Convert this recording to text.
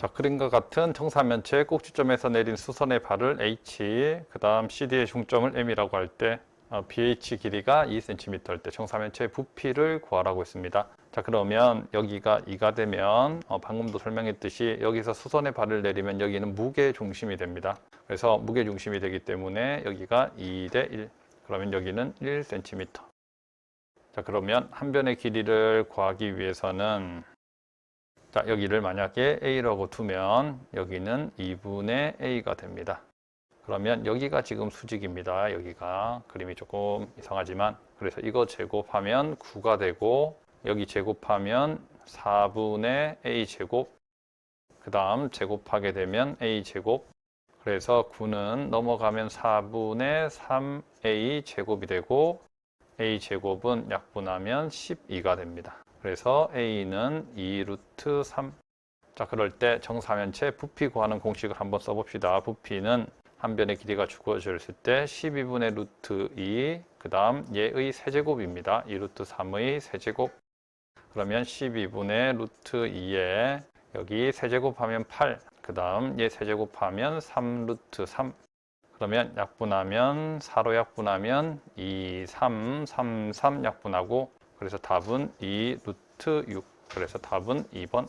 자, 그림과 같은 정사면체 꼭지점에서 내린 수선의 발을 H, 그 다음 CD의 중점을 M이라고 할때 어, BH 길이가 2cm일 때 정사면체의 부피를 구하라고 했습니다. 자, 그러면 여기가 2가 되면 어, 방금도 설명했듯이 여기서 수선의 발을 내리면 여기는 무게 중심이 됩니다. 그래서 무게 중심이 되기 때문에 여기가 2 대 1. 그러면 여기는 1cm. 자, 그러면 한 변의 길이를 구하기 위해서는 자, 여기를 만약에 A라고 두면 여기는 2분의 A가 됩니다. 그러면 여기가 지금 수직입니다. 여기가 그림이 조금 이상하지만 그래서 이거 제곱하면 9가 되고 여기 제곱하면 4분의 A 제곱 그 다음 제곱하게 되면 A 제곱 그래서 9는 넘어가면 4분의 3A 제곱이 되고 A 제곱은 약분하면 12가 됩니다. 그래서 A는 2 루트 3. 자, 그럴 때 정사면체 부피 구하는 공식을 한번 써봅시다. 부피는 한 변의 길이가 주어졌을 때 12분의 루트 2, 그 다음 얘의 세제곱입니다. 2 루트 3의 세제곱. 그러면 12분의 루트 2에 여기 세제곱하면 8, 그 다음 얘 세제곱하면 3 루트 3. 그러면 약분하면 4로 약분하면 2, 3, 3, 3 약분하고 그래서 답은 2 루트 6. 그래서 답은 2번.